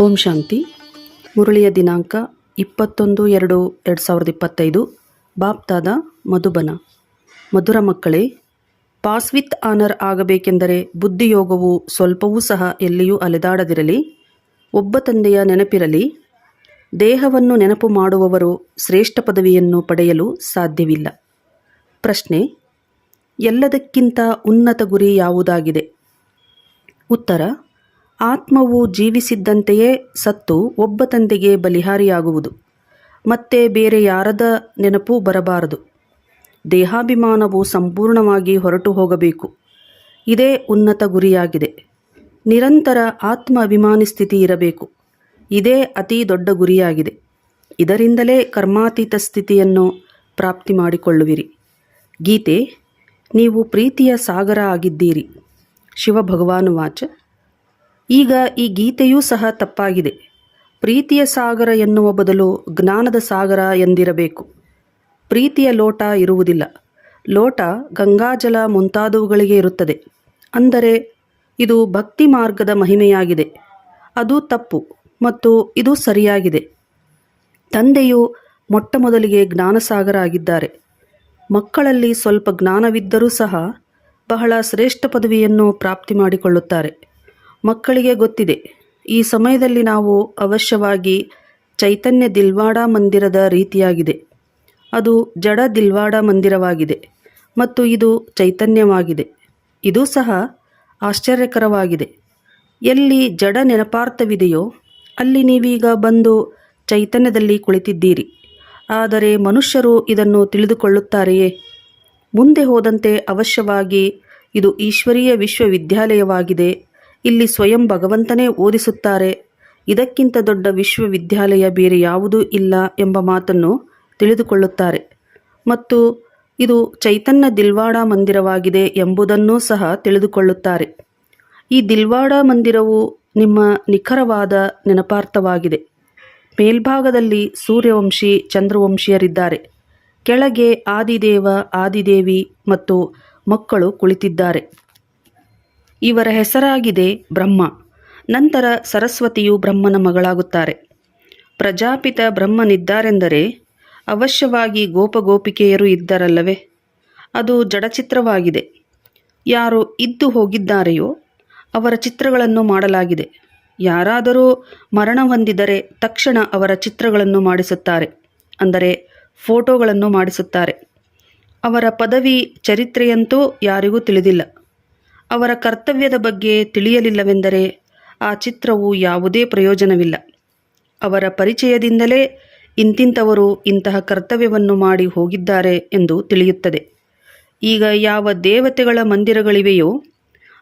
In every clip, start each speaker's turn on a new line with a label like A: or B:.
A: ಓಂ ಶಾಂತಿ. ಮುರಳಿಯ ದಿನಾಂಕ ಇಪ್ಪತ್ತೊಂದು ಎರಡು ಎರಡು ಸಾವಿರದ ಇಪ್ಪತ್ತೈದು. ಬಾಪ್ತಾದ ಮಧುಬನ. ಮಧುರ ಮಕ್ಕಳೇ, ಪಾಸ್ ವಿತ್ ಆನರ್ ಆಗಬೇಕೆಂದರೆ ಬುದ್ಧಿಯೋಗವು ಸ್ವಲ್ಪವೂ ಸಹ ಎಲ್ಲಿಯೂ ಅಲೆದಾಡದಿರಲಿ. ಒಬ್ಬ ತಂದೆಯ ನೆನಪಿರಲಿ. ದೇಹವನ್ನು ನೆನಪು ಮಾಡುವವರು ಶ್ರೇಷ್ಠ ಪದವಿಯನ್ನು ಪಡೆಯಲು ಸಾಧ್ಯವಿಲ್ಲ. ಪ್ರಶ್ನೆ, ಎಲ್ಲದಕ್ಕಿಂತ ಉನ್ನತ ಗುರಿ ಯಾವುದಾಗಿದೆ? ಉತ್ತರ ಆತ್ಮವು ಜೀವಿಸಿದ್ದಂತೆಯೇ ಸತ್ತು ಒಬ್ಬ ತಂದೆಗೆ ಬಲಿಹಾರಿಯಾಗುವುದು. ಮತ್ತೆ ಬೇರೆ ಯಾರದ ನೆನಪು ಬರಬಾರದು. ದೇಹಾಭಿಮಾನವು ಸಂಪೂರ್ಣವಾಗಿ ಹೊರಟು ಹೋಗಬೇಕು. ಇದೇ ಉನ್ನತ ಗುರಿಯಾಗಿದೆ. ನಿರಂತರ ಆತ್ಮ ಅಭಿಮಾನಿ ಸ್ಥಿತಿ ಇರಬೇಕು. ಇದೇ ಅತಿ ದೊಡ್ಡ ಗುರಿಯಾಗಿದೆ. ಇದರಿಂದಲೇ ಕರ್ಮಾತೀತ ಸ್ಥಿತಿಯನ್ನು ಪ್ರಾಪ್ತಿ ಮಾಡಿಕೊಳ್ಳುವಿರಿ. ಗೀತೆ, ನೀವು ಪ್ರೀತಿಯ ಸಾಗರ ಆಗಿದ್ದೀರಿ. ಶಿವಭಗವಾನು ವಾಚ ಈಗ ಈ ಗೀತೆಯೂ ಸಹ ತಪ್ಪಾಗಿದೆ. ಪ್ರೀತಿಯ ಸಾಗರ ಎನ್ನುವ ಬದಲು ಜ್ಞಾನದ ಸಾಗರ ಎಂದಿರಬೇಕು. ಪ್ರೀತಿಯ ಲೋಟ ಇರುವುದಿಲ್ಲ. ಲೋಟ ಗಂಗಾಜಲ ಮುಂತಾದವುಗಳಿಗೆ ಇರುತ್ತದೆ. ಅಂದರೆ ಇದು ಭಕ್ತಿ ಮಾರ್ಗದ ಮಹಿಮೆಯಾಗಿದೆ. ಅದು ತಪ್ಪು ಮತ್ತು ಇದು ಸರಿಯಾಗಿದೆ. ತಂದೆಯು ಮೊಟ್ಟ ಮೊದಲಿಗೆ ಜ್ಞಾನಸಾಗರ ಆಗಿದ್ದಾರೆ. ಮಕ್ಕಳಲ್ಲಿ ಸ್ವಲ್ಪ ಜ್ಞಾನವಿದ್ದರೂ ಸಹ ಬಹಳ ಶ್ರೇಷ್ಠ ಪದವಿಯನ್ನು ಪ್ರಾಪ್ತಿ ಮಾಡಿಕೊಳ್ಳುತ್ತಾರೆ. ಮಕ್ಕಳಿಗೆ ಗೊತ್ತಿದೆ. ಈ ಸಮಯದಲ್ಲಿ ನಾವು ಅವಶ್ಯವಾಗಿ ಚೈತನ್ಯ ದಿಲ್ವಾಡ ಮಂದಿರದ ರೀತಿಯಾಗಿದೆ. ಅದು ಜಡ ದಿಲ್ವಾಡ ಮಂದಿರವಾಗಿದೆ ಮತ್ತು ಇದು ಚೈತನ್ಯವಾಗಿದೆ. ಇದು ಸಹ ಆಶ್ಚರ್ಯಕರವಾಗಿದೆ. ಎಲ್ಲಿ ಜಡ ನೆನಪಾರ್ಥವಿದೆಯೋ, ಅಲ್ಲಿ ನೀವೀಗ ಬಂದು ಚೈತನ್ಯದಲ್ಲಿ ಕುಳಿತಿದ್ದೀರಿ. ಆದರೆ ಮನುಷ್ಯರು ಇದನ್ನು ತಿಳಿದುಕೊಳ್ಳುತ್ತಾರೆಯೇ? ಮುಂದೆ ಹೋದಂತೆ ಅವಶ್ಯವಾಗಿ ಇದು ಈಶ್ವರೀಯ ವಿಶ್ವವಿದ್ಯಾಲಯವಾಗಿದೆ ಇಲ್ಲಿ ಸ್ವಯಂ ಭಗವಂತನೇ ಓದಿಸುತ್ತಾರೆ. ಇದಕ್ಕಿಂತ ದೊಡ್ಡ ವಿಶ್ವವಿದ್ಯಾಲಯ ಬೇರೆ ಯಾವುದೂ ಇಲ್ಲ ಎಂಬ ಮಾತನ್ನು ತಿಳಿದುಕೊಳ್ಳುತ್ತಾರೆ. ಮತ್ತು ಇದು ಚೈತನ್ಯ ದಿಲ್ವಾಡ ಮಂದಿರವಾಗಿದೆ ಎಂಬುದನ್ನೂ ಸಹ ತಿಳಿದುಕೊಳ್ಳುತ್ತಾರೆ. ಈ ದಿಲ್ವಾಡ ಮಂದಿರವು ನಿಮ್ಮ ನಿಖರವಾದ ನೆನಪಾರ್ಥವಾಗಿದೆ. ಮೇಲ್ಭಾಗದಲ್ಲಿ ಸೂರ್ಯವಂಶಿ, ಚಂದ್ರವಂಶಿಯರಿದ್ದಾರೆ. ಕೆಳಗೆ ಆದಿದೇವ, ಆದಿದೇವಿ ಮತ್ತು ಮಕ್ಕಳು ಕುಳಿತಿದ್ದಾರೆ. ಇವರ ಹೆಸರಾಗಿದೆ ಬ್ರಹ್ಮ. ನಂತರ ಸರಸ್ವತಿಯು ಬ್ರಹ್ಮನ ಮಗಳಾಗುತ್ತಾರೆ. ಪ್ರಜಾಪಿತ ಬ್ರಹ್ಮನಿದ್ದಾರೆಂದರೆ ಅವಶ್ಯವಾಗಿ ಗೋಪಗೋಪಿಕೆಯರು ಇದ್ದರಲ್ಲವೇ? ಅದು ಜಡಚಿತ್ರವಾಗಿದೆ. ಯಾರು ಇದ್ದು ಹೋಗಿದ್ದಾರೆಯೋ ಅವರ ಚಿತ್ರಗಳನ್ನು ಮಾಡಲಾಗಿದೆ. ಯಾರಾದರೂ ಮರಣ ಹೊಂದಿದರೆ ತಕ್ಷಣ ಅವರ ಚಿತ್ರಗಳನ್ನು ಮಾಡಿಸುತ್ತಾರೆ, ಅಂದರೆ ಫೋಟೋಗಳನ್ನು ಮಾಡಿಸುತ್ತಾರೆ. ಅವರ ಪದವಿ ಚರಿತ್ರೆಯಂತೂ ಯಾರಿಗೂ ತಿಳಿದಿಲ್ಲ. ಅವರ ಕರ್ತವ್ಯದ ಬಗ್ಗೆ ತಿಳಿಯಲಿಲ್ಲವೆಂದರೆ ಆ ಚಿತ್ರವು ಯಾವುದೇ ಪ್ರಯೋಜನವಿಲ್ಲ. ಅವರ ಪರಿಚಯದಿಂದಲೇ ಇಂತಿಂಥವರು ಇಂತಹ ಕರ್ತವ್ಯವನ್ನು ಮಾಡಿ ಹೋಗಿದ್ದಾರೆ ಎಂದು ತಿಳಿಯುತ್ತದೆ. ಈಗ ಯಾವ ದೇವತೆಗಳ ಮಂದಿರಗಳಿವೆಯೋ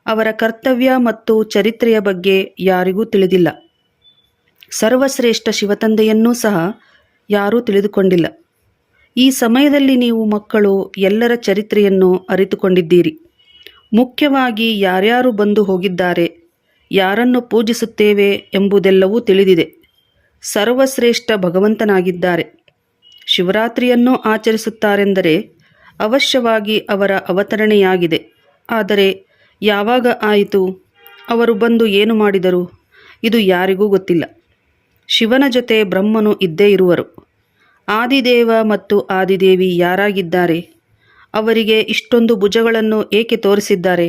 A: ಅವರ ಕರ್ತವ್ಯ ಮತ್ತು ಚರಿತ್ರೆಯ ಬಗ್ಗೆ ಯಾರಿಗೂ ತಿಳಿದಿಲ್ಲ. ಸರ್ವಶ್ರೇಷ್ಠ ಶಿವತಂದೆಯನ್ನೂ ಸಹ ಯಾರೂ ತಿಳಿದುಕೊಂಡಿಲ್ಲ. ಈ ಸಮಯದಲ್ಲಿ ನೀವು ಮಕ್ಕಳು ಎಲ್ಲರ ಚರಿತ್ರೆಯನ್ನು ಅರಿತುಕೊಂಡಿದ್ದೀರಿ. ಮುಖ್ಯವಾಗಿ ಯಾರ್ಯಾರು ಬಂದು ಹೋಗಿದ್ದಾರೆ, ಯಾರನ್ನು ಪೂಜಿಸುತ್ತೇವೆ ಎಂಬುದೆಲ್ಲವೂ ತಿಳಿದಿದೆ. ಸರ್ವಶ್ರೇಷ್ಠ ಭಗವಂತನಾಗಿದ್ದಾರೆ. ಶಿವರಾತ್ರಿಯನ್ನು ಆಚರಿಸುತ್ತಾರೆಂದರೆ ಅವಶ್ಯವಾಗಿ ಅವರ ಅವತರಣೆಯಾಗಿದೆ. ಆದರೆ ಯಾವಾಗ ಆಯಿತು? ಅವರು ಬಂದು ಏನು ಮಾಡಿದರು? ಇದು ಯಾರಿಗೂ ಗೊತ್ತಿಲ್ಲ. ಶಿವನ ಜೊತೆ ಬ್ರಹ್ಮನು ಇದ್ದೇ ಇರುವರು. ಆದಿದೇವ ಮತ್ತು ಆದಿದೇವಿ ಯಾರಾಗಿದ್ದಾರೆ? ಅವರಿಗೆ ಇಷ್ಟೊಂದು ಭುಜಗಳನ್ನು ಏಕೆ ತೋರಿಸಿದ್ದಾರೆ?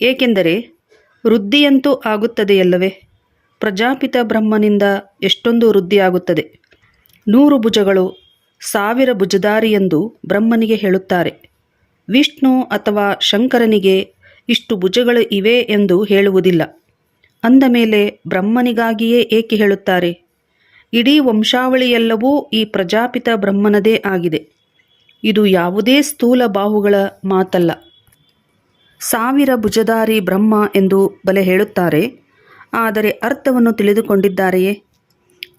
A: ಏಕೆಂದರೆ ವೃದ್ಧಿಯಂತೂ ಆಗುತ್ತದೆಯಲ್ಲವೇ? ಪ್ರಜಾಪಿತ ಬ್ರಹ್ಮನಿಂದ ಎಷ್ಟೊಂದು ವೃದ್ಧಿಯಾಗುತ್ತದೆ ನೂರು ಭುಜಗಳು ಸಾವಿರ ಭುಜಧಾರಿ ಎಂದು ಬ್ರಹ್ಮನಿಗೆ ಹೇಳುತ್ತಾರೆ. ವಿಷ್ಣು ಅಥವಾ ಶಂಕರನಿಗೆ ಇಷ್ಟು ಭುಜಗಳು ಇವೆ ಎಂದು ಹೇಳುವುದಿಲ್ಲ. ಅಂದ ಮೇಲೆ ಬ್ರಹ್ಮನಿಗಾಗಿಯೇ ಏಕೆ ಹೇಳುತ್ತಾರೆ? ಇಡೀ ವಂಶಾವಳಿಯೆಲ್ಲವೂ ಈ ಪ್ರಜಾಪಿತ ಬ್ರಹ್ಮನದೇ ಆಗಿದೆ. ಇದು ಯಾವುದೇ ಸ್ಥೂಲ ಬಾಹುಗಳ ಮಾತಲ್ಲ. ಸಾವಿರ ಭುಜಧಾರಿ ಬ್ರಹ್ಮ ಎಂದು ಬಲೆ ಹೇಳುತ್ತಾರೆ. ಆದರೆ ಅರ್ಥವನ್ನು ತಿಳಿದುಕೊಂಡಿದ್ದಾರೆಯೇ?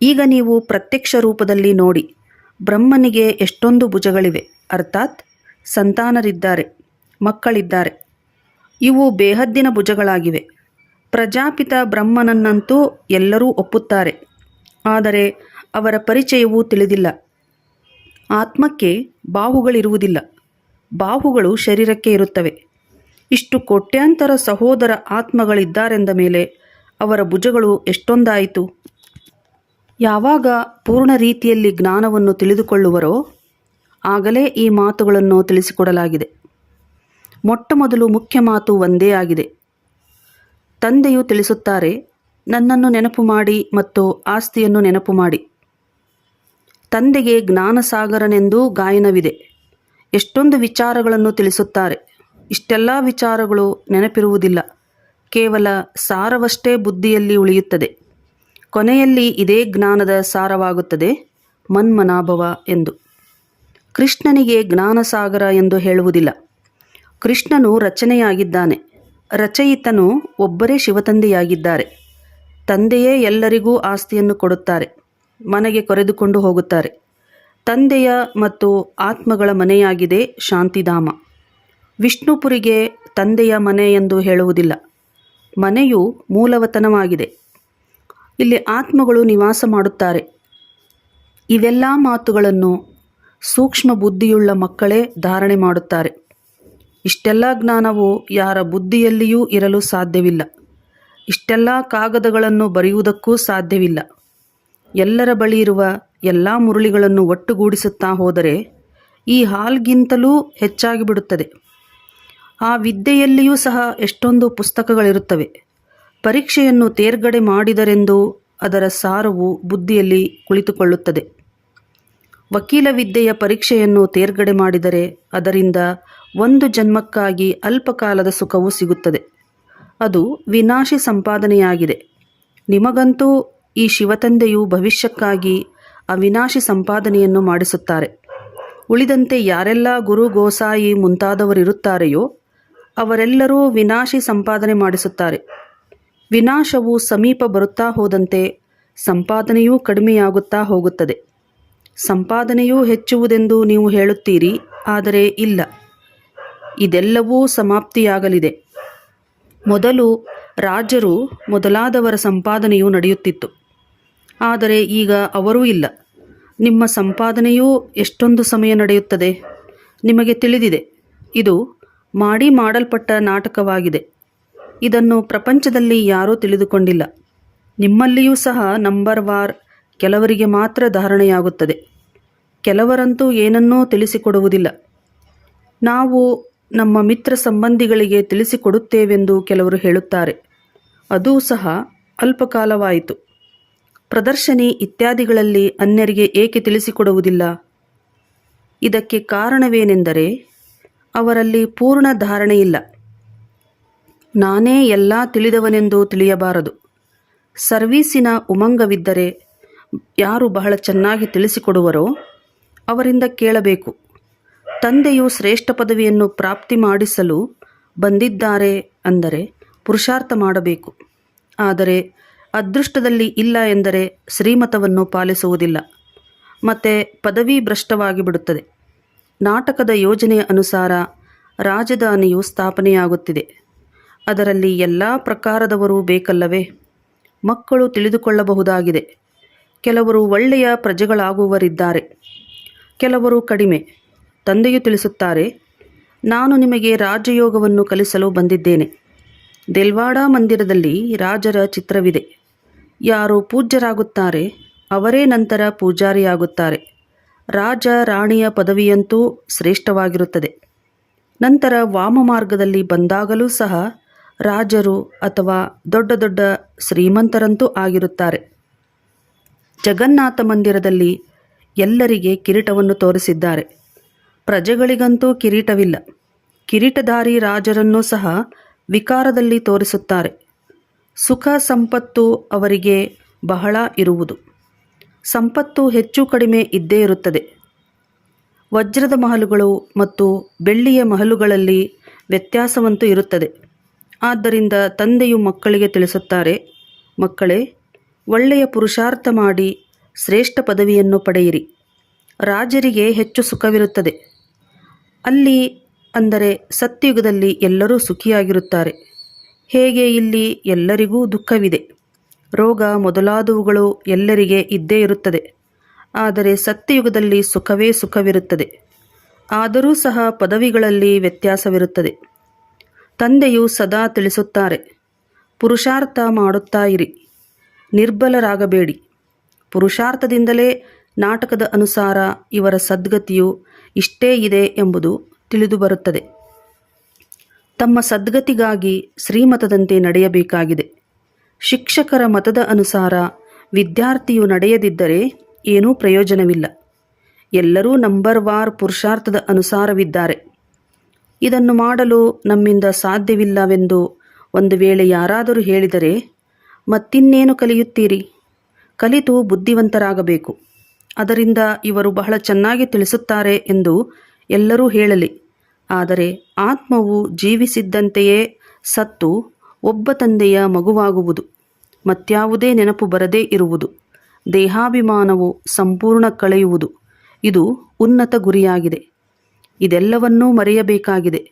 A: ಈಗ ನೀವು ಪ್ರತ್ಯಕ್ಷ ರೂಪದಲ್ಲಿ ನೋಡಿ. ಬ್ರಹ್ಮನಿಗೆ ಎಷ್ಟೊಂದು ಭುಜಗಳಿವೆ. ಅರ್ಥಾತ್ ಸಂತಾನರಿದ್ದಾರೆ, ಮಕ್ಕಳಿದ್ದಾರೆ. ಇವು ಬೇಹದ್ದಿನ ಭುಜಗಳಾಗಿವೆ. ಪ್ರಜಾಪಿತ ಬ್ರಹ್ಮನನ್ನಂತೂ ಎಲ್ಲರೂ ಒಪ್ಪುತ್ತಾರೆ. ಆದರೆ ಅವರ ಪರಿಚಯವೂ ತಿಳಿದಿಲ್ಲ. ಆತ್ಮಕ್ಕೆ ಬಾಹುಗಳಿರುವುದಿಲ್ಲ. ಬಾಹುಗಳು ಶರೀರಕ್ಕೆ ಇರುತ್ತವೆ. ಇಷ್ಟು ಕೋಟ್ಯಾಂತರ ಸಹೋದರ ಆತ್ಮಗಳಿದ್ದಾರೆಂದ ಮೇಲೆ ಅವರ ಭುಜಗಳು ಎಷ್ಟೊಂದಾಯಿತು? ಯಾವಾಗ ಪೂರ್ಣ ರೀತಿಯಲ್ಲಿ ಜ್ಞಾನವನ್ನು ತಿಳಿದುಕೊಳ್ಳುವರೋ ಆಗಲೇ ಈ ಮಾತುಗಳನ್ನು ತಿಳಿಸಿಕೊಡಲಾಗಿದೆ. ಮೊಟ್ಟ ಮೊದಲು ಮುಖ್ಯ ಮಾತು ಒಂದೇ ಆಗಿದೆ. ತಂದೆಯು ತಿಳಿಸುತ್ತಾರೆ, ನನ್ನನ್ನು ನೆನಪು ಮಾಡಿ ಮತ್ತು ಆಸ್ತಿಯನ್ನು ನೆನಪು ಮಾಡಿ. ತಂದೆಗೆ ಜ್ಞಾನಸಾಗರನೆಂದೂ ಗಾಯನವಿದೆ. ಎಷ್ಟೊಂದು ವಿಚಾರಗಳನ್ನು ತಿಳಿಸುತ್ತಾರೆ. ಇಷ್ಟೆಲ್ಲ ವಿಚಾರಗಳು ನೆನಪಿರುವುದಿಲ್ಲ. ಕೇವಲ ಸಾರವಷ್ಟೇ ಬುದ್ಧಿಯಲ್ಲಿ ಉಳಿಯುತ್ತದೆ. ಕೊನೆಯಲ್ಲಿ ಇದೇ ಜ್ಞಾನದ ಸಾರವಾಗುತ್ತದೆ, ಮನ್ಮನಾಭವ ಎಂದು. ಕೃಷ್ಣನಿಗೆ ಜ್ಞಾನಸಾಗರ ಎಂದು ಹೇಳುವುದಿಲ್ಲ. ಕೃಷ್ಣನು ರಚನೆಯಾಗಿದ್ದಾನೆ. ರಚಯಿತನು ಒಬ್ಬರೇ ಶಿವತಂದೆಯಾಗಿದ್ದಾರೆ. ತಂದೆಯೇ ಎಲ್ಲರಿಗೂ ಆಸ್ತಿಯನ್ನು ಕೊಡುತ್ತಾರೆ. ಮನೆಗೆ ಕರೆದುಕೊಂಡು ಹೋಗುತ್ತಾರೆ. ತಂದೆಯ ಮತ್ತು ಆತ್ಮಗಳ ಮನೆಯಾಗಿದೆ ಶಾಂತಿಧಾಮ. ವಿಷ್ಣುಪುರಿಗೆ ತಂದೆಯ ಮನೆ ಎಂದು ಹೇಳುವುದಿಲ್ಲ. ಮನೆಯು ಮೂಲವತನವಾಗಿದೆ. ಇಲ್ಲಿ ಆತ್ಮಗಳು ನಿವಾಸ ಮಾಡುತ್ತಾರೆ. ಇವೆಲ್ಲ ಮಾತುಗಳನ್ನು ಸೂಕ್ಷ್ಮ ಬುದ್ಧಿಯುಳ್ಳ ಮಕ್ಕಳೇ ಧಾರಣೆ ಮಾಡುತ್ತಾರೆ. ಇಷ್ಟೆಲ್ಲ ಜ್ಞಾನವು ಯಾರ ಬುದ್ಧಿಯಲ್ಲಿಯೂ ಇರಲು ಸಾಧ್ಯವಿಲ್ಲ. ಇಷ್ಟೆಲ್ಲ ಕಾಗದಗಳನ್ನು ಬರೆಯುವುದಕ್ಕೂ ಸಾಧ್ಯವಿಲ್ಲ. ಎಲ್ಲರ ಬಳಿ ಇರುವ ಎಲ್ಲ ಮುರುಳಿಗಳನ್ನು ಒಟ್ಟುಗೂಡಿಸುತ್ತಾ ಹೋದರೆ ಈ ಹಾಲ್ಗಿಂತಲೂ ಹೆಚ್ಚಾಗಿ ಬಿಡುತ್ತದೆ ಆ ವಿದ್ಯೆಯಲ್ಲಿಯೂ ಸಹ ಎಷ್ಟೊಂದು ಪುಸ್ತಕಗಳಿರುತ್ತವೆ. ಪರೀಕ್ಷೆಯನ್ನು ತೇರ್ಗಡೆ ಮಾಡಿದರೆಂದು ಅದರ ಸಾರವು ಬುದ್ಧಿಯಲ್ಲಿ ಕುಳಿತುಕೊಳ್ಳುತ್ತದೆ. ವಕೀಲ ವಿದ್ಯೆಯ ಪರೀಕ್ಷೆಯನ್ನು ತೇರ್ಗಡೆ ಮಾಡಿದರೆ ಅದರಿಂದ ಒಂದು ಜನ್ಮಕ್ಕಾಗಿ ಅಲ್ಪಕಾಲದ ಸುಖವು ಸಿಗುತ್ತದೆ. ಅದು ವಿನಾಶಿ ಸಂಪಾದನೆಯಾಗಿದೆ. ನಿಮಗಂತೂ ಈ ಶಿವತಂದೆಯು ಭವಿಷ್ಯಕ್ಕಾಗಿ ಅವಿನಾಶಿ ಸಂಪಾದನೆಯನ್ನು ಮಾಡಿಸುತ್ತಾರೆ. ಉಳಿದಂತೆ ಯಾರೆಲ್ಲ ಗುರು ಗೋಸಾಯಿ ಮುಂತಾದವರಿರುತ್ತಾರೆಯೋ ಅವರೆಲ್ಲರೂ ವಿನಾಶಿ ಸಂಪಾದನೆ ಮಾಡಿಸುತ್ತಾರೆ. ವಿನಾಶವು ಸಮೀಪ ಬರುತ್ತಾ ಹೋದಂತೆ ಸಂಪಾದನೆಯೂ ಕಡಿಮೆಯಾಗುತ್ತಾ ಹೋಗುತ್ತದೆ. ಸಂಪಾದನೆಯೂ ಹೆಚ್ಚುವುದೆಂದು ನೀವು ಹೇಳುತ್ತೀರಿ, ಆದರೆ ಇಲ್ಲ. ಇದೆಲ್ಲವೂ ಸಮಾಪ್ತಿಯಾಗಲಿದೆ. ಮೊದಲು ರಾಜರು ಮೊದಲಾದವರ ಸಂಪಾದನೆಯು ನಡೆಯುತ್ತಿತ್ತು. ಆದರೆ ಈಗ ಅವರೂ ಇಲ್ಲ. ನಿಮ್ಮ ಸಂಪಾದನೆಯೂ ಎಷ್ಟೊಂದು ಸಮಯ ನಡೆಯುತ್ತದೆ? ನಿಮಗೆ ತಿಳಿದಿದೆ, ಇದು ಮಾಡಿ ಮಾಡಲ್ಪಟ್ಟ ನಾಟಕವಾಗಿದೆ. ಇದನ್ನು ಪ್ರಪಂಚದಲ್ಲಿ ಯಾರೂ ತಿಳಿದುಕೊಂಡಿಲ್ಲ. ನಿಮ್ಮಲ್ಲಿಯೂ ಸಹ ನಂಬರ್ ವಾರ್ ಕೆಲವರಿಗೆ ಮಾತ್ರ ಧಾರಣೆಯಾಗುತ್ತದೆ. ಕೆಲವರಂತೂ ಏನನ್ನೂ ತಿಳಿಸಿಕೊಡುವುದಿಲ್ಲ. ನಾವು ನಮ್ಮ ಮಿತ್ರ ಸಂಬಂಧಿಗಳಿಗೆ ತಿಳಿಸಿಕೊಡುತ್ತೇವೆಂದು ಕೆಲವರು ಹೇಳುತ್ತಾರೆ. ಅದೂ ಸಹ ಅಲ್ಪಕಾಲವಾಯಿತು. ಪ್ರದರ್ಶನಿ ಇತ್ಯಾದಿಗಳಲ್ಲಿ ಅನ್ಯರಿಗೆ ಏಕೆ ತಿಳಿಸಿಕೊಡುವುದಿಲ್ಲ? ಇದಕ್ಕೆ ಕಾರಣವೇನೆಂದರೆ ಅವರಲ್ಲಿ ಪೂರ್ಣ ಧಾರಣೆಯಿಲ್ಲ ನಾನೇ ಎಲ್ಲ ತಿಳಿದವನೆಂದು ತಿಳಿಯಬಾರದು. ಸರ್ವೀಸಿನ ಉಮಂಗವಿದ್ದರೆ ಯಾರು ಬಹಳ ಚೆನ್ನಾಗಿ ತಿಳಿಸಿಕೊಡುವರೋ ಅವರಿಂದ ಕೇಳಬೇಕು. ತಂದೆಯು ಶ್ರೇಷ್ಠ ಪದವಿಯನ್ನು ಪ್ರಾಪ್ತಿ ಮಾಡಿಸಲು ಬಂದಿದ್ದಾರೆ ಅಂದರೆ ಪುರುಷಾರ್ಥ ಮಾಡಬೇಕು. ಆದರೆ ಅದೃಷ್ಟದಲ್ಲಿ ಇಲ್ಲ ಎಂದರೆ ಶ್ರೀಮತವನ್ನು ಪಾಲಿಸುವುದಿಲ್ಲ. ಮತ್ತೆ ಪದವಿ ಭ್ರಷ್ಟವಾಗಿ ಬಿಡುತ್ತದೆ ನಾಟಕದ ಯೋಜನೆಯ ಅನುಸಾರ ರಾಜಧಾನಿಯು ಸ್ಥಾಪನೆಯಾಗುತ್ತಿದೆ. ಅದರಲ್ಲಿ ಎಲ್ಲ ಪ್ರಕಾರದವರು ಬೇಕಲ್ಲವೇ? ಮಕ್ಕಳು ತಿಳಿದುಕೊಳ್ಳಬಹುದಾಗಿದೆ. ಕೆಲವರು ಒಳ್ಳೆಯ ಪ್ರಜೆಗಳಾಗುವರಿದ್ದಾರೆ ಕೆಲವರು ಕಡಿಮೆ. ತಂದೆಯು ತಿಳಿಸುತ್ತಾರೆ, ನಾನು ನಿಮಗೆ ರಾಜಯೋಗವನ್ನು ಕಲಿಸಲು ಬಂದಿದ್ದೇನೆ. ದೆಲ್ವಾಡ ಮಂದಿರದಲ್ಲಿ ರಾಜರ ಚಿತ್ರವಿದೆ. ಯಾರು ಪೂಜ್ಯರಾಗುತ್ತಾರೆ, ಅವರೇ ನಂತರ ಪೂಜಾರಿಯಾಗುತ್ತಾರೆ. ರಾಜ ರಾಣಿಯ ಪದವಿಯಂತೂ ಶ್ರೇಷ್ಠವಾಗಿರುತ್ತದೆ. ನಂತರ ವಾಮ ಮಾರ್ಗದಲ್ಲಿ ಬಂದಾಗಲೂ ಸಹ ರಾಜರು ಅಥವಾ ದೊಡ್ಡ ದೊಡ್ಡ ಶ್ರೀಮಂತರಂತೂ ಆಗಿರುತ್ತಾರೆ. ಜಗನ್ನಾಥ ಮಂದಿರದಲ್ಲಿ ಎಲ್ಲರಿಗೆ ಕಿರೀಟವನ್ನು ತೋರಿಸಿದ್ದಾರೆ. ಪ್ರಜೆಗಳಿಗಂತೂ ಕಿರೀಟವಿಲ್ಲ. ಕಿರೀಟಧಾರಿ ರಾಜರನ್ನು ಸಹ ವಿಕಾರದಲ್ಲಿ ತೋರಿಸುತ್ತಾರೆ. ಸುಖ ಸಂಪತ್ತು ಅವರಿಗೆ ಬಹಳ ಇರುವುದು. ಸಂಪತ್ತು ಹೆಚ್ಚು ಕಡಿಮೆ ಇದ್ದೇ ಇರುತ್ತದೆ. ವಜ್ರದ ಮಹಲುಗಳು ಮತ್ತು ಬೆಳ್ಳಿಯ ಮಹಲುಗಳಲ್ಲಿ ವ್ಯತ್ಯಾಸವಂತೂ ಇರುತ್ತದೆ. ಆದ್ದರಿಂದ ತಂದೆಯು ಮಕ್ಕಳಿಗೆ ತಿಳಿಸುತ್ತಾರೆ, ಮಕ್ಕಳೇ, ಒಳ್ಳೆಯ ಪುರುಷಾರ್ಥ ಮಾಡಿ ಶ್ರೇಷ್ಠ ಪದವಿಯನ್ನು ಪಡೆಯಿರಿ. ರಾಜರಿಗೆ ಹೆಚ್ಚು ಸುಖವಿರುತ್ತದೆ. ಅಲ್ಲಿ, ಅಂದರೆ ಸತ್ಯುಗದಲ್ಲಿ ಎಲ್ಲರೂ ಸುಖಿಯಾಗಿರುತ್ತಾರೆ. ಹೇಗೆ ಇಲ್ಲಿ ಎಲ್ಲರಿಗೂ ದುಃಖವಿದೆ? ರೋಗ ಮೊದಲಾದವುಗಳು ಎಲ್ಲರಿಗೆ ಇದ್ದೇ ಇರುತ್ತದೆ. ಆದರೆ ಸತ್ಯಯುಗದಲ್ಲಿ ಸುಖವೇ ಸುಖವಿರುತ್ತದೆ. ಆದರೂ ಸಹ ಪದವಿಗಳಲ್ಲಿ ವ್ಯತ್ಯಾಸವಿರುತ್ತದೆ. ತಂದೆಯು ಸದಾ ತಿಳಿಸುತ್ತಾರೆ, ಪುರುಷಾರ್ಥ ಮಾಡುತ್ತಾ ಇರಿ, ನಿರ್ಬಲರಾಗಬೇಡಿ. ಪುರುಷಾರ್ಥದಿಂದಲೇ ನಾಟಕದ ಅನುಸಾರ ಇವರ ಸದ್ಗತಿಯು ಇಷ್ಟೇ ಇದೆ ಎಂಬುದು ತಿಳಿದುಬರುತ್ತದೆ. ತಮ್ಮ ಸದ್ಗತಿಗಾಗಿ ಶ್ರೀಮತದಂತೆ ನಡೆಯಬೇಕಾಗಿದೆ. ಶಿಕ್ಷಕರ ಮತದ ಅನುಸಾರ ವಿದ್ಯಾರ್ಥಿಯು ನಡೆಯದಿದ್ದರೆ ಏನೂ ಪ್ರಯೋಜನವಿಲ್ಲ. ಎಲ್ಲರೂ ನಂಬರ್ ವಾರ್ ಪುರುಷಾರ್ಥದ ಅನುಸಾರವಿದ್ದಾರೆ. ಇದನ್ನು ಮಾಡಲು ನಮ್ಮಿಂದ ಸಾಧ್ಯವಿಲ್ಲವೆಂದು ಒಂದು ವೇಳೆ ಯಾರಾದರೂ ಹೇಳಿದರೆ, ಮತ್ತಿನ್ನೇನು ಕಲಿಯುತ್ತೀರಿ? ಕಲಿತು ಬುದ್ಧಿವಂತರಾಗಬೇಕು. ಅದರಿಂದ ಇವರು ಬಹಳ ಚೆನ್ನಾಗಿ ತಿಳಿಸುತ್ತಾರೆ ಎಂದು ಎಲ್ಲರೂ ಹೇಳಲಿ. ಆದರೆ ಆತ್ಮವು ಜೀವಿಸಿದ್ದಂತೆಯೇ ಸತ್ತು ಒಬ್ಬ ತಂದೆಯ ಮಗುವಾಗುವುದು. ಮತ್ಯಾವುದೇ ನೆನಪು ಬರದೇ ಇರುವುದು. ದೇಹಾಭಿಮಾನವು ಸಂಪೂರ್ಣ ಕಳೆಯುವುದು. ಇದು ಉನ್ನತ ಗುರಿಯಾಗಿದೆ. ಇದೆಲ್ಲವನ್ನೂ ಮರೆಯಬೇಕಾಗಿದೆ.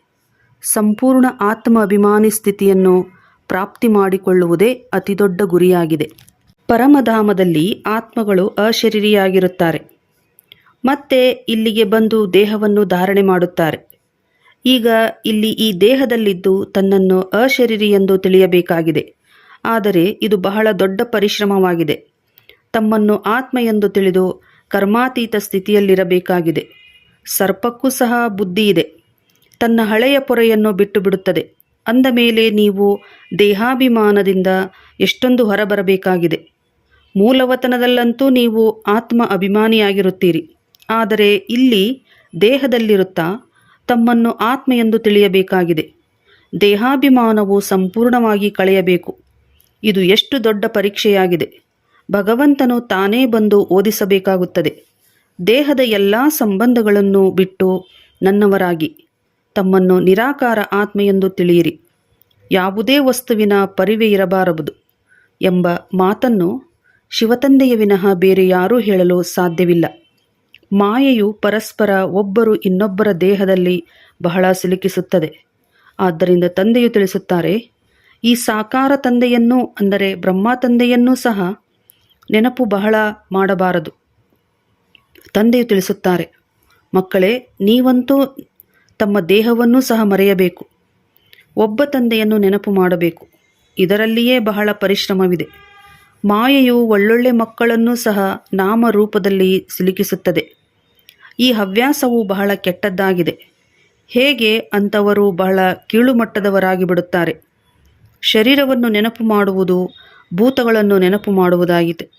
A: ಸಂಪೂರ್ಣ ಆತ್ಮ ಅಭಿಮಾನಿ ಸ್ಥಿತಿಯನ್ನು ಪ್ರಾಪ್ತಿ ಮಾಡಿಕೊಳ್ಳುವುದೇ ಅತಿದೊಡ್ಡ ಗುರಿಯಾಗಿದೆ. ಪರಮಧಾಮದಲ್ಲಿ ಆತ್ಮಗಳು ಅಶರೀರಿಯಾಗಿರುತ್ತಾರೆ. ಮತ್ತೆ ಇಲ್ಲಿಗೆ ಬಂದು ದೇಹವನ್ನು ಧಾರಣೆ ಮಾಡುತ್ತಾರೆ. ಈಗ ಇಲ್ಲಿ ಈ ದೇಹದಲ್ಲಿದ್ದು ತನ್ನನ್ನು ಅಶರೀರಿ ಎಂದು ತಿಳಿಯಬೇಕಾಗಿದೆ. ಆದರೆ ಇದು ಬಹಳ ದೊಡ್ಡ ಪರಿಶ್ರಮವಾಗಿದೆ. ತಮ್ಮನ್ನು ಆತ್ಮ ಎಂದು ತಿಳಿದು ಕರ್ಮಾತೀತ ಸ್ಥಿತಿಯಲ್ಲಿರಬೇಕಾಗಿದೆ. ಸರ್ಪಕ್ಕೂ ಸಹ ಬುದ್ಧಿ ಇದೆ ತನ್ನ ಹಳೆಯ ಪೊರೆಯನ್ನು ಬಿಟ್ಟು ಬಿಡುತ್ತದೆ ಅಂದ ಮೇಲೆ ನೀವು ದೇಹಾಭಿಮಾನದಿಂದ ಎಷ್ಟೊಂದು ಹೊರಬರಬೇಕಾಗಿದೆ. ಮೂಲವತನದಲ್ಲಂತೂ ನೀವು ಆತ್ಮ ಅಭಿಮಾನಿಯಾಗಿರುತ್ತೀರಿ. ಆದರೆ ಇಲ್ಲಿ ದೇಹದಲ್ಲಿರುತ್ತಾ ತಮ್ಮನ್ನು ಆತ್ಮ ಎಂದು ತಿಳಿಯಬೇಕಾಗಿದೆ. ದೇಹಾಭಿಮಾನವು ಸಂಪೂರ್ಣವಾಗಿ ಕಳೆಯಬೇಕು. ಇದು ಎಷ್ಟು ದೊಡ್ಡ ಪರೀಕ್ಷೆಯಾಗಿದೆ. ಭಗವಂತನು ತಾನೇ ಬಂದು ಓದಿಸಬೇಕಾಗುತ್ತದೆ. ದೇಹದ ಎಲ್ಲ ಸಂಬಂಧಗಳನ್ನು ಬಿಟ್ಟು ನನ್ನವರಾಗಿ. ತಮ್ಮನ್ನು ನಿರಾಕಾರ ಆತ್ಮ ಎಂದು ತಿಳಿಯಿರಿ. ಯಾವುದೇ ವಸ್ತುವಿನ ಪರಿವೆ ಇರಬಾರದು ಎಂಬ ಮಾತನ್ನು ಶಿವತಂದೆಯ ವಿನಃ ಬೇರೆ ಯಾರೂ ಹೇಳಲು ಸಾಧ್ಯವಿಲ್ಲ. ಮಾಯೆಯು ಪರಸ್ಪರ ಒಬ್ಬರು ಇನ್ನೊಬ್ಬರ ದೇಹದಲ್ಲಿ ಬಹಳ ಸಿಲುಕಿಸುತ್ತದೆ. ಆದ್ದರಿಂದ ತಂದೆಯು ತಿಳಿಸುತ್ತಾರೆ, ಈ ಸಾಕಾರ ತಂದೆಯನ್ನು, ಅಂದರೆ ಬ್ರಹ್ಮ ತಂದೆಯನ್ನೂ ಸಹ ನೆನಪು ಬಹಳ ಮಾಡಬಾರದು. ತಂದೆಯು ತಿಳಿಸುತ್ತಾರೆ, ಮಕ್ಕಳೇ, ನೀವಂತೂ ತಮ್ಮ ದೇಹವನ್ನೂ ಸಹ ಮರೆಯಬೇಕು. ಒಬ್ಬ ತಂದೆಯನ್ನು ನೆನಪು ಮಾಡಬೇಕು. ಇದರಲ್ಲಿಯೇ ಬಹಳ ಪರಿಶ್ರಮವಿದೆ. ಮಾಯೆಯು ಒಳ್ಳೊಳ್ಳೆ ಮಕ್ಕಳನ್ನೂ ಸಹ ನಾಮರೂಪದಲ್ಲಿ ಸಿಲುಕಿಸುತ್ತದೆ. ಈ ಹವ್ಯಾಸವು ಬಹಳ ಕೆಟ್ಟದ್ದಾಗಿದೆ. ಹೇಗೆ ಅಂಥವರು ಬಹಳ ಕೀಳುಮಟ್ಟದವರಾಗಿ ಬಿಡುತ್ತಾರೆ. ಶರೀರವನ್ನು ನೆನಪು ಮಾಡುವುದು ಭೂತಗಳನ್ನು ನೆನಪು ಮಾಡುವುದಾಗಿದೆ.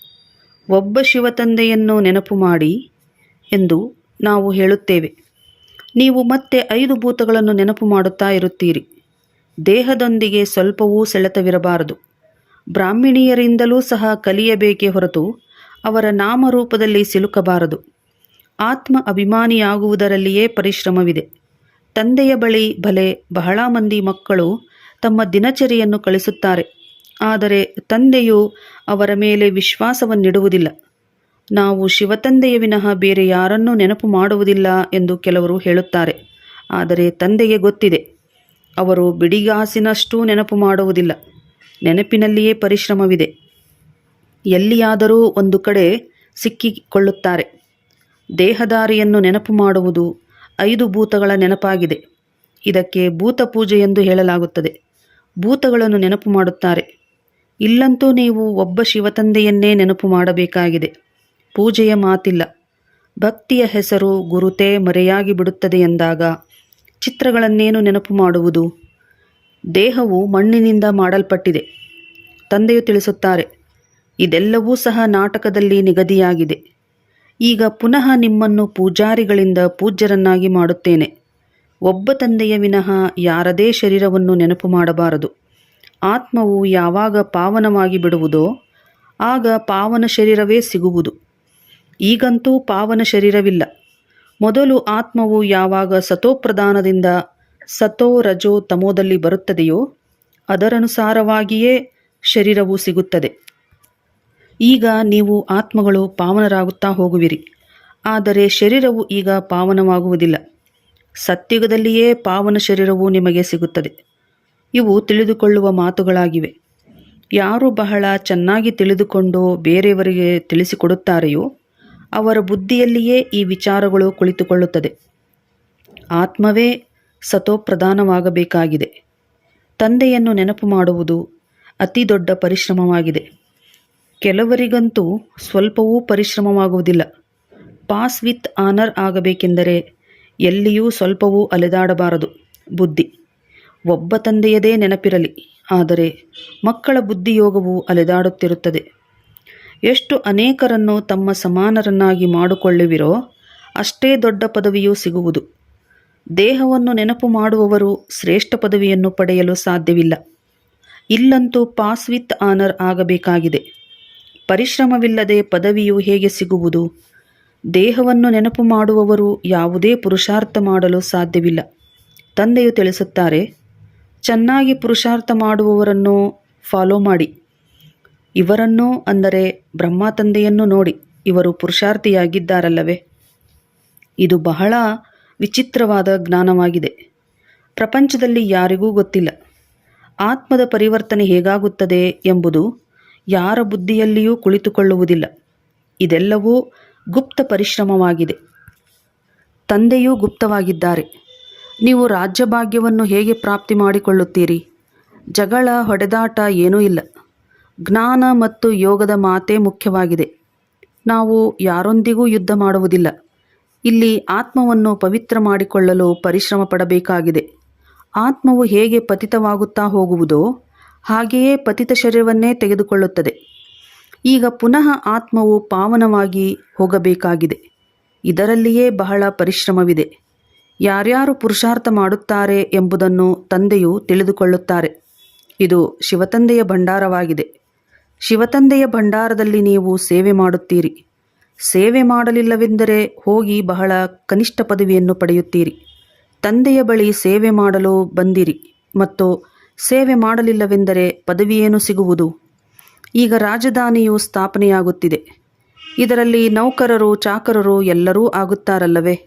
A: ಒಬ್ಬ ಶಿವತಂದೆಯನ್ನು ನೆನಪು ಮಾಡಿ ಎಂದು ನಾವು ಹೇಳುತ್ತೇವೆ. ನೀವು ಮತ್ತೆ ಐದು ಭೂತಗಳನ್ನು ನೆನಪು ಮಾಡುತ್ತಾ ಇರುತ್ತೀರಿ. ದೇಹದೊಂದಿಗೆ ಸ್ವಲ್ಪವೂ ಸೆಳೆತವಿರಬಾರದು. ಬ್ರಾಹ್ಮಿಣಿಯರಿಂದಲೂ ಸಹ ಕಲಿಯಬೇಕೇ ಹೊರತು ಅವರ ನಾಮರೂಪದಲ್ಲಿ ಸಿಲುಕಬಾರದು. ಆತ್ಮ ಅಭಿಮಾನಿಯಾಗುವುದರಲ್ಲಿಯೇ ಪರಿಶ್ರಮವಿದೆ. ತಂದೆಯ ಬಳಿ ಭಲೆ ಬಹಳ ಮಂದಿ ಮಕ್ಕಳು ತಮ್ಮ ದಿನಚರಿಯನ್ನು ಕಳಿಸುತ್ತಾರೆ. ಆದರೆ ತಂದೆಯು ಅವರ ಮೇಲೆ ವಿಶ್ವಾಸವನ್ನಿಡುವುದಿಲ್ಲ. ನಾವು ಶಿವತಂದೆಯ ವಿನಃ ಬೇರೆ ಯಾರನ್ನೂ ನೆನಪು ಮಾಡುವುದಿಲ್ಲ ಎಂದು ಕೆಲವರು ಹೇಳುತ್ತಾರೆ. ಆದರೆ ತಂದೆಗೆ ಗೊತ್ತಿದೆ. ಅವರು ಬಿಡಿಗಾಸಿನಷ್ಟೂ ನೆನಪು ಮಾಡುವುದಿಲ್ಲ. ನೆನಪಿನಲ್ಲಿಯೇ ಪರಿಶ್ರಮವಿದೆ. ಎಲ್ಲಿಯಾದರೂ ಒಂದು ಕಡೆ ಸಿಕ್ಕಿಕೊಳ್ಳುತ್ತಾರೆ. ದೇಹದಾರಿಯನ್ನು ನೆನಪು ಮಾಡುವುದು ಐದು ಭೂತಗಳ ನೆನಪಾಗಿದೆ. ಇದಕ್ಕೆ ಭೂತ ಪೂಜೆ ಎಂದು ಹೇಳಲಾಗುತ್ತದೆ. ಭೂತಗಳನ್ನು ನೆನಪು ಮಾಡುತ್ತಾರೆ. ಇಲ್ಲಂತೂ ನೀವು ಒಬ್ಬ ಶಿವತಂದೆಯನ್ನೇ ನೆನಪು ಮಾಡಬೇಕಾಗಿದೆ. ಪೂಜೆಯ ಮಾತಿಲ್ಲ. ಭಕ್ತಿಯ ಹೆಸರು ಗುರುತೇ ಮರೆಯಾಗಿ ಬಿಡುತ್ತದೆ ಎಂದಾಗ ಚಿತ್ರಗಳನ್ನೇನು ನೆನಪು ಮಾಡುವುದು? ದೇಹವು ಮಣ್ಣಿನಿಂದ ಮಾಡಲ್ಪಟ್ಟಿದೆ. ತಂದೆಯು ತಿಳಿಸುತ್ತಾರೆ, ಇದೆಲ್ಲವೂ ಸಹ ನಾಟಕದಲ್ಲಿ ನಿಗದಿಯಾಗಿದೆ. ಈಗ ಪುನಃ ನಿಮ್ಮನ್ನು ಪೂಜಾರಿಗಳಿಂದ ಪೂಜ್ಯರನ್ನಾಗಿ ಮಾಡುತ್ತೇನೆ. ಒಬ್ಬ ತಂದೆಯ ವಿನಃ ಯಾರದೇ ಶರೀರವನ್ನು ನೆನಪು ಮಾಡಬಾರದು. ಆತ್ಮವು ಯಾವಾಗ ಪಾವನವಾಗಿ ಬಿಡುವುದೋ, ಆಗ ಪಾವನ ಶರೀರವೇ ಸಿಗುವುದು. ಈಗಂತೂ ಪಾವನ ಶರೀರವಿಲ್ಲ. ಮೊದಲು ಆತ್ಮವು ಯಾವಾಗ ಸತೋಪ್ರಧಾನದಿಂದ ಸತೋ ರಜೋ ತಮೋದಲ್ಲಿ ಬರುತ್ತದೆಯೋ, ಅದರನುಸಾರವಾಗಿಯೇ ಶರೀರವು ಸಿಗುತ್ತದೆ. ಈಗ ನೀವು ಆತ್ಮಗಳು ಪಾವನರಾಗುತ್ತಾ ಹೋಗುವಿರಿ. ಆದರೆ ಶರೀರವು ಈಗ ಪಾವನವಾಗುವುದಿಲ್ಲ. ಸತ್ಯುಗದಲ್ಲಿಯೇ ಪಾವನ ಶರೀರವು ನಿಮಗೆ ಸಿಗುತ್ತದೆ. ಇವು ತಿಳಿದುಕೊಳ್ಳುವ ಮಾತುಗಳಾಗಿವೆ. ಯಾರು ಬಹಳ ಚೆನ್ನಾಗಿ ತಿಳಿದುಕೊಂಡು ಬೇರೆಯವರಿಗೆ ತಿಳಿಸಿಕೊಡುತ್ತಾರೆಯೋ, ಅವರ ಬುದ್ಧಿಯಲ್ಲಿಯೇ ಈ ವಿಚಾರಗಳು ಕುಳಿತುಕೊಳ್ಳುತ್ತದೆ. ಆತ್ಮವೇ ಸತೋಪ್ರಧಾನವಾಗಬೇಕಾಗಿದೆ. ತಂದೆಯನ್ನು ನೆನಪು ಮಾಡುವುದು ಅತಿ ದೊಡ್ಡ ಪರಿಶ್ರಮವಾಗಿದೆ. ಕೆಲವರಿಗಂತೂ ಸ್ವಲ್ಪವೂ ಪರಿಶ್ರಮವಾಗುವುದಿಲ್ಲ. ಪಾಸ್ ವಿತ್ ಆನರ್ ಆಗಬೇಕೆಂದರೆ ಎಲ್ಲಿಯೂ ಸ್ವಲ್ಪವೂ ಅಲೆದಾಡಬಾರದು ಬುದ್ಧಿ. ಒಬ್ಬ ತಂದೆಯದೇ ನೆನಪಿರಲಿ, ಆದರೆ ಮಕ್ಕಳ ಬುದ್ಧಿಯೋಗವು ಅಲೆದಾಡುತ್ತಿರುತ್ತದೆ. ಎಷ್ಟು ಅನೇಕರನ್ನು ತಮ್ಮ ಸಮಾನರನ್ನಾಗಿ ಮಾಡಿಕೊಳ್ಳುವಿರೋ ಅಷ್ಟೇ ದೊಡ್ಡ ಪದವಿಯೂ ಸಿಗುವುದು. ದೇಹವನ್ನು ನೆನಪು ಮಾಡುವವರು ಶ್ರೇಷ್ಠ ಪದವಿಯನ್ನು ಪಡೆಯಲು ಸಾಧ್ಯವಿಲ್ಲ. ಇಲ್ಲಂತೂ ಪಾಸ್ ವಿತ್ ಆನರ್ ಆಗಬೇಕಾಗಿದೆ. ಪರಿಶ್ರಮವಿಲ್ಲದೆ ಪದವಿಯು ಹೇಗೆ ಸಿಗುವುದು? ದೇಹವನ್ನು ನೆನಪು ಮಾಡುವವರು ಯಾವುದೇ ಪುರುಷಾರ್ಥ ಮಾಡಲು ಸಾಧ್ಯವಿಲ್ಲ. ತಂದೆಯು ತಿಳಿಸುತ್ತಾರೆ, ಚೆನ್ನಾಗಿ ಪುರುಷಾರ್ಥ ಮಾಡುವವರನ್ನು ಫಾಲೋ ಮಾಡಿ. ಇವರನ್ನು ಅಂದರೆ ಬ್ರಹ್ಮ ತಂದೆಯನ್ನು ನೋಡಿ, ಇವರು ಪುರುಷಾರ್ಥಿಯಾಗಿದ್ದಾರಲ್ಲವೇ? ಇದು ಬಹಳ ವಿಚಿತ್ರವಾದ ಜ್ಞಾನವಾಗಿದೆ. ಪ್ರಪಂಚದಲ್ಲಿ ಯಾರಿಗೂ ಗೊತ್ತಿಲ್ಲ. ಆತ್ಮದ ಪರಿವರ್ತನೆ ಹೇಗಾಗುತ್ತದೆ ಎಂಬುದು ಯಾರ ಬುದ್ಧಿಯಲ್ಲಿಯೂ ಕುಳಿತುಕೊಳ್ಳುವುದಿಲ್ಲ. ಇದೆಲ್ಲವೂ ಗುಪ್ತ ಪರಿಶ್ರಮವಾಗಿದೆ. ತಂದೆಯೂ ಗುಪ್ತವಾಗಿದ್ದಾರೆ. ನೀವು ರಾಜ್ಯಭಾಗ್ಯವನ್ನು ಹೇಗೆ ಪ್ರಾಪ್ತಿ ಮಾಡಿಕೊಳ್ಳುತ್ತೀರಿ? ಜಗಳ, ಹೊಡೆದಾಟ ಏನೂ ಇಲ್ಲ. ಜ್ಞಾನ ಮತ್ತು ಯೋಗದ ಮಾತೇ ಮುಖ್ಯವಾಗಿದೆ. ನಾವು ಯಾರೊಂದಿಗೂ ಯುದ್ಧ ಮಾಡುವುದಿಲ್ಲ. ಇಲ್ಲಿ ಆತ್ಮವನ್ನು ಪವಿತ್ರ ಮಾಡಿಕೊಳ್ಳಲು ಪರಿಶ್ರಮ ಪಡಬೇಕಾಗಿದೆ. ಆತ್ಮವು ಹೇಗೆ ಪತಿತವಾಗುತ್ತಾ ಹೋಗುವುದೋ ಹಾಗೆಯೇ ಪತಿತ ಶರೀರವನ್ನೇ ತೆಗೆದುಕೊಳ್ಳುತ್ತದೆ. ಈಗ ಪುನಃ ಆತ್ಮವು ಪಾವನವಾಗಿ ಹೋಗಬೇಕಾಗಿದೆ. ಇದರಲ್ಲಿಯೇ ಬಹಳ ಪರಿಶ್ರಮವಿದೆ. ಯಾರ್ಯಾರು ಪುರುಷಾರ್ಥ ಮಾಡುತ್ತಾರೆ ಎಂಬುದನ್ನು ತಂದೆಯು ತಿಳಿದುಕೊಳ್ಳುತ್ತಾರೆ. ಇದು ಶಿವತಂದೆಯ ಭಂಡಾರವಾಗಿದೆ. ಶಿವತಂದೆಯ ಭಂಡಾರದಲ್ಲಿ ನೀವು ಸೇವೆ ಮಾಡುತ್ತೀರಿ. ಸೇವೆ ಮಾಡಲಿಲ್ಲವೆಂದರೆ ಹೋಗಿ ಬಹಳ ಕನಿಷ್ಠ ಪದವಿಯನ್ನು ಪಡೆಯುತ್ತೀರಿ. ತಂದೆಯ ಬಳಿ ಸೇವೆ ಮಾಡಲು ಬಂದಿರಿ ಮತ್ತು ಸೇವೆ ಮಾಡಲಿಲ್ಲವೆಂದರೆ ಪದವಿಯೇನು ಸಿಗುವುದು? ಈಗ ರಾಜಧಾನಿಯು ಸ್ಥಾಪನೆಯಾಗುತ್ತಿದೆ. ಇದರಲ್ಲಿ ನೌಕರರು, ಚಾಕರರು ಎಲ್ಲರೂ ಆಗುತ್ತಾರಲ್ಲವೇ?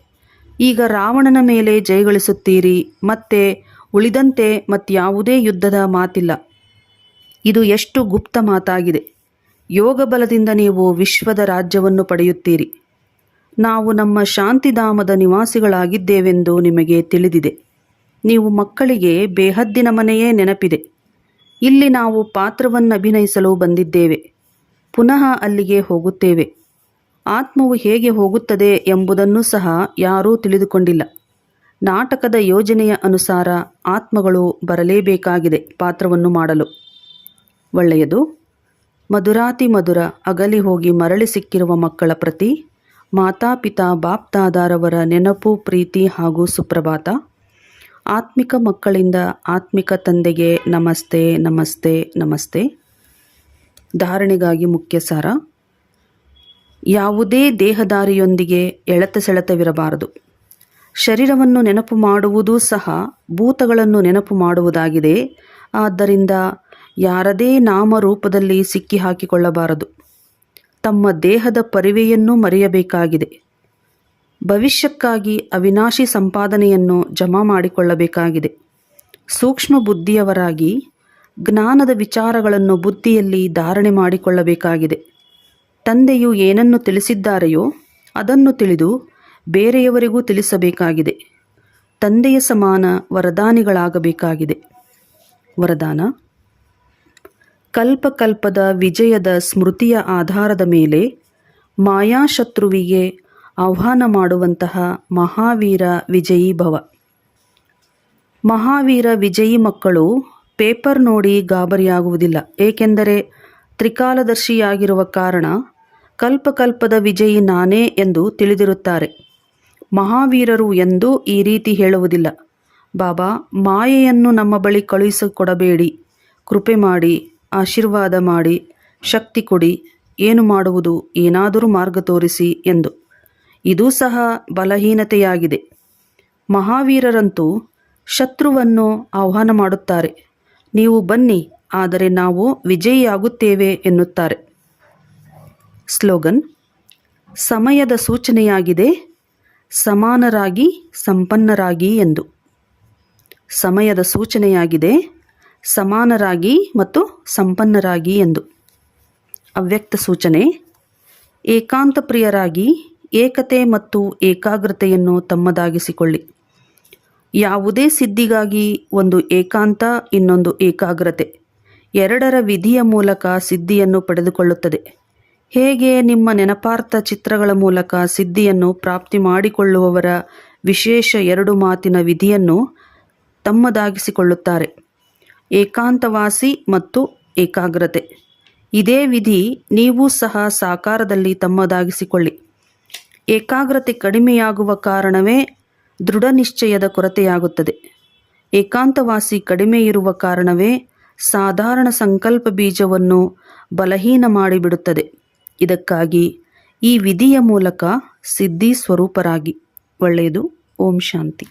A: ಈಗ ರಾವಣನ ಮೇಲೆ ಜಯಗಳಿಸುತ್ತೀರಿ ಮತ್ತೆ ಉಳಿದಂತೆ ಮತ್ಯಾವುದೇ ಯುದ್ಧದ ಮಾತಿಲ್ಲ. ಇದು ಎಷ್ಟು ಗುಪ್ತ ಮಾತಾಗಿದೆ. ಯೋಗ ಬಲದಿಂದ ನೀವು ವಿಶ್ವದ ರಾಜ್ಯವನ್ನು ಪಡೆಯುತ್ತೀರಿ. ನಾವು ನಮ್ಮ ಶಾಂತಿಧಾಮದ ನಿವಾಸಿಗಳಾಗಿದ್ದೇವೆಂದು ನಿಮಗೆ ತಿಳಿದಿದೆ. ನೀವು ಮಕ್ಕಳಿಗೆ ಬೇಹದ್ದಿನ ಮನೆಯೇ ನೆನಪಿದೆ. ಇಲ್ಲಿ ನಾವು ಪಾತ್ರವನ್ನು ಅಭಿನಯಿಸಲು ಬಂದಿದ್ದೇವೆ. ಪುನಃ ಅಲ್ಲಿಗೆ ಹೋಗುತ್ತೇವೆ. ಆತ್ಮವು ಹೇಗೆ ಹೋಗುತ್ತದೆ ಎಂಬುದನ್ನು ಸಹ ಯಾರೂ ತಿಳಿದುಕೊಂಡಿಲ್ಲ. ನಾಟಕದ ಯೋಜನೆಯ ಅನುಸಾರ ಆತ್ಮಗಳು ಬರಲೇಬೇಕಾಗಿದೆ ಪಾತ್ರವನ್ನು ಮಾಡಲು. ಒಳ್ಳೆಯದು. ಮಧುರಾತಿ ಮಧುರ ಅಗಲಿ ಹೋಗಿ ಮರಳಿ ಸಿಕ್ಕಿರುವ ಮಕ್ಕಳ ಪ್ರತಿ ಮಾತಾಪಿತಾ ಬಾಪ್ತಾದಾರವರ ನೆನಪು, ಪ್ರೀತಿ ಹಾಗೂ ಸುಪ್ರಭಾತ. ಆತ್ಮಿಕ ಮಕ್ಕಳಿಂದ ಆತ್ಮಿಕ ತಂದೆಗೆ ನಮಸ್ತೆ ನಮಸ್ತೆ ನಮಸ್ತೆ. ಧಾರಣೆಗಾಗಿ ಮುಖ್ಯ ಸಾರ. ಯಾವುದೇ ದೇಹದಾರಿಯೊಂದಿಗೆ ಎಳೆತ ಸೆಳೆತವಿರಬಾರದು. ಶರೀರವನ್ನು ನೆನಪು ಮಾಡುವುದೂ ಸಹ ಭೂತಗಳನ್ನು ನೆನಪು ಮಾಡುವುದಾಗಿದೆ. ಆದ್ದರಿಂದ ಯಾರದೇ ನಾಮರೂಪದಲ್ಲಿ ಸಿಕ್ಕಿ ಹಾಕಿಕೊಳ್ಳಬಾರದು ತಮ್ಮ ದೇಹದ ಪರಿವೆಯನ್ನು ಮರೆಯಬೇಕಾಗಿದೆ. ಭವಿಷ್ಯಕ್ಕಾಗಿ ಅವಿನಾಶಿ ಸಂಪಾದನೆಯನ್ನು ಜಮಾ ಮಾಡಿಕೊಳ್ಳಬೇಕಾಗಿದೆ. ಸೂಕ್ಷ್ಮ ಬುದ್ಧಿಯವರಾಗಿ ಜ್ಞಾನದ ವಿಚಾರಗಳನ್ನು ಬುದ್ಧಿಯಲ್ಲಿ ಧಾರಣೆ ಮಾಡಿಕೊಳ್ಳಬೇಕಾಗಿದೆ. ತಂದೆಯು ಏನನ್ನು ತಿಳಿಸಿದ್ದಾರೆಯೋ ಅದನ್ನು ತಿಳಿದು ಬೇರೆಯವರಿಗೂ ತಿಳಿಸಬೇಕಾಗಿದೆ. ತಂದೆಯ ಸಮಾನ ವರದಾನಿಗಳಾಗಬೇಕಾಗಿದೆ. ವರದಾನ? ಕಲ್ಪಕಲ್ಪದ ವಿಜಯದ ಸ್ಮೃತಿಯ ಆಧಾರದ ಮೇಲೆ ಮಾಯಾಶತ್ರುವಿಗೆ ಆಹ್ವಾನ ಮಾಡುವಂತಹ ಮಹಾವೀರ ವಿಜಯೀ ಭವ. ಮಹಾವೀರ ವಿಜಯಿ ಮಕ್ಕಳು ಪೇಪರ್ ನೋಡಿ ಗಾಬರಿಯಾಗುವುದಿಲ್ಲ. ಏಕೆಂದರೆ ತ್ರಿಕಾಲದರ್ಶಿಯಾಗಿರುವ ಕಾರಣ ಕಲ್ಪಕಲ್ಪದ ವಿಜಯಿ ನಾನೇ ಎಂದು ತಿಳಿದಿರುತ್ತಾರೆ. ಮಹಾವೀರರು ಎಂದೂ ಈ ರೀತಿ ಹೇಳುವುದಿಲ್ಲ. ಬಾಬಾ, ಮಾಯೆಯನ್ನು ನಮ್ಮ ಬಳಿ ಕಳುಹಿಸಿಕೊಡಬೇಡಿ. ಕೃಪೆ ಮಾಡಿ, ಆಶೀರ್ವಾದ ಮಾಡಿ, ಶಕ್ತಿ ಕೊಡಿ. ಏನು ಮಾಡುವುದು? ಏನಾದರೂ ಮಾರ್ಗ ತೋರಿಸಿ ಎಂದು. ಇದೂ ಸಹ ಬಲಹೀನತೆಯಾಗಿದೆ. ಮಹಾವೀರರಂತೂ ಶತ್ರುವನ್ನು ಆಹ್ವಾನ ಮಾಡುತ್ತಾರೆ. ನೀವು ಬನ್ನಿ, ಆದರೆ ನಾವು ವಿಜಯಿಯಾಗುತ್ತೇವೆ ಎನ್ನುತ್ತಾರೆ. ಸ್ಲೋಗನ್, ಸಮಯದ ಸೂಚನೆಯಾಗಿದೆ, ಸಮಾನರಾಗಿ ಸಂಪನ್ನರಾಗಿ ಎಂದು. ಸಮಯದ ಸೂಚನೆಯಾಗಿದೆ, ಸಮಾನರಾಗಿ ಮತ್ತು ಸಂಪನ್ನರಾಗಿ ಎಂದು. ಅವ್ಯಕ್ತ ಸೂಚನೆ ಏಕಾಂತ ಪ್ರಿಯರಾಗಿ ಏಕತೆ ಮತ್ತು ಏಕಾಗ್ರತೆಯನ್ನು ತಮ್ಮದಾಗಿಸಿಕೊಳ್ಳಿ. ಯಾವುದೇ ಸಿದ್ಧಿಗಾಗಿ ಒಂದು ಏಕಾಂತ, ಇನ್ನೊಂದು ಏಕಾಗ್ರತೆ. ಎರಡರ ವಿಧಿಯ ಮೂಲಕ ಸಿದ್ಧಿಯನ್ನು ಪಡೆದುಕೊಳ್ಳುತ್ತದೆ. ಹೇಗೆ ನಿಮ್ಮ ನೆನಪಾರ್ಥ ಚಿತ್ರಗಳ ಮೂಲಕ ಸಿದ್ಧಿಯನ್ನು ಪ್ರಾಪ್ತಿ ಮಾಡಿಕೊಳ್ಳುವವರ ವಿಶೇಷ ಎರಡು ಮಾತಿನ ವಿಧಿಯನ್ನು ತಮ್ಮದಾಗಿಸಿಕೊಳ್ಳುತ್ತಾರೆ. ಏಕಾಂತವಾಸಿ ಮತ್ತು ಏಕಾಗ್ರತೆ. ಇದೇ ವಿಧಿ ನೀವು ಸಹ ಸಾಕಾರದಲ್ಲಿ ತಮ್ಮದಾಗಿಸಿಕೊಳ್ಳಿ. ಏಕಾಗ್ರತೆ ಕಡಿಮೆಯಾಗುವ ಕಾರಣವೇ ದೃಢ ನಿಶ್ಚಯದ ಕೊರತೆಯಾಗುತ್ತದೆ. ಏಕಾಂತವಾಸಿ ಕಡಿಮೆ ಇರುವ ಕಾರಣವೇ ಸಾಧಾರಣ ಸಂಕಲ್ಪ ಬೀಜವನ್ನು ಬಲಹೀನ ಮಾಡಿಬಿಡುತ್ತದೆ. ಇದಕ್ಕಾಗಿ ಈ ವಿಧಿಯ ಮೂಲಕ ಸಿದ್ಧಿ ಸ್ವರೂಪರಾಗಿ ಒಳ್ಳೆಯದು. ಓಂ ಶಾಂತಿ.